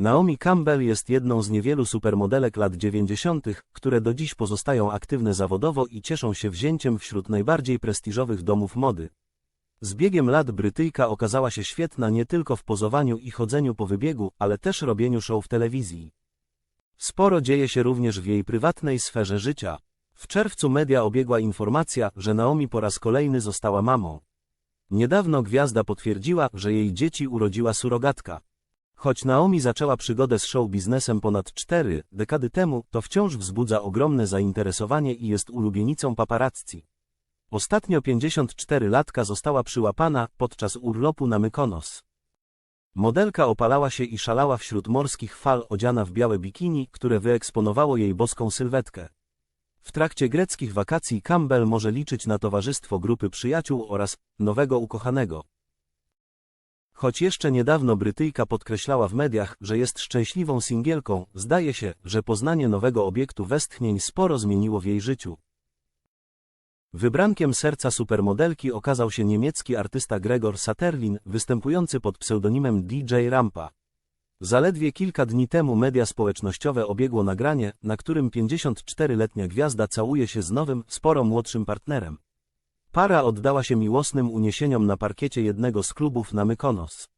Naomi Campbell jest jedną z niewielu supermodelek lat 90., które do dziś pozostają aktywne zawodowo i cieszą się wzięciem wśród najbardziej prestiżowych domów mody. Z biegiem lat Brytyjka okazała się świetna nie tylko w pozowaniu i chodzeniu po wybiegu, ale też robieniu show w telewizji. Sporo dzieje się również w jej prywatnej sferze życia. W czerwcu media obiegła informacja, że Naomi po raz kolejny została mamą. Niedawno gwiazda potwierdziła, że jej dzieci urodziła surogatka. Choć Naomi zaczęła przygodę z show biznesem ponad cztery dekady temu, to wciąż wzbudza ogromne zainteresowanie i jest ulubienicą paparazzi. Ostatnio 54-latka została przyłapana podczas urlopu na Mykonos. Modelka opalała się i szalała wśród morskich fal odziana w białe bikini, które wyeksponowało jej boską sylwetkę. W trakcie greckich wakacji Campbell może liczyć na towarzystwo grupy przyjaciół oraz nowego ukochanego. Choć jeszcze niedawno Brytyjka podkreślała w mediach, że jest szczęśliwą singielką, zdaje się, że poznanie nowego obiektu westchnień sporo zmieniło w jej życiu. Wybrankiem serca supermodelki okazał się niemiecki artysta Gregor Saterlin, występujący pod pseudonimem DJ Rampa. Zaledwie kilka dni temu media społecznościowe obiegło nagranie, na którym 54-letnia gwiazda całuje się z nowym, sporo młodszym partnerem. Para oddała się miłosnym uniesieniom na parkiecie jednego z klubów na Mykonos.